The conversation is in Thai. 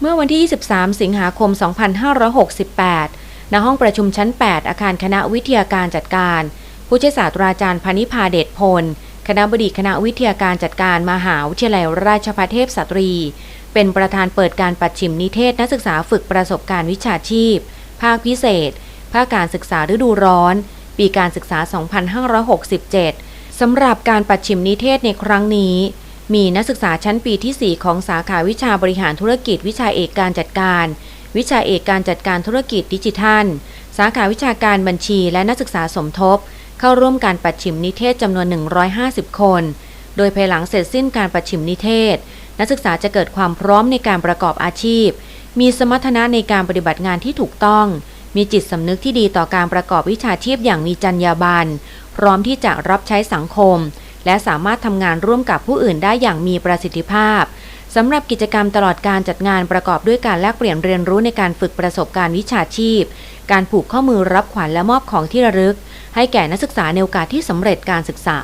เมื่อวันที่ 23 สิงหาคม 2568 ณ ห้องประชุมชั้น 8 อาคารคณะวิทยาการจัดการ ผู้ช่วยศาสตราจารย์พานิพาเดชพล คณะบดีคณะวิทยาการจัดการมหาวิทยาลัยราชภัฏเทพสตรี เป็นประธานเปิดการปัดชิมนิเทศนักศึกษาฝึกประสบการณ์วิชาชีพ ภาคพิเศษ ภาคการศึกษาฤดูร้อน ปีการศึกษา 2567 สำหรับการปัดชิมนิเทศในครั้งนี้ มีนักศึกษาชั้นปีที่ 4 ของสาขาวิชาบริหารธุรกิจ วิชาเอกการจัดการ วิชาเอกการจัดการธุรกิจดิจิทัล สาขาวิชาการบัญชีและนักศึกษาสมทบ เข้าร่วมการปัดชิมนิเทศจำนวน 150 คน โดยภายหลังเสร็จสิ้นการปัดชิมนิเทศ นักศึกษาจะเกิดความพร้อมในการประกอบอาชีพ มีสมรรถนะในการปฏิบัติงานที่ถูกต้อง มีจิตสำนึกที่ดีต่อการประกอบวิชาชีพอย่างมีจรรยาบรรณพร้อมที่จะรับใช้สังคม และสามารถทำงานร่วมกับผู้อื่นได้อย่างมีประสิทธิภาพสำหรับกิจกรรมตลอดการจัดงานประกอบด้วยการแลกเปลี่ยนเรียนรู้ในการฝึกประสบการณ์วิชาชีพ การผูกข้อมือรับขวัญและมอบของที่ระลึก ให้แก่นักศึกษาในโอกาสที่สำเร็จการศึกษา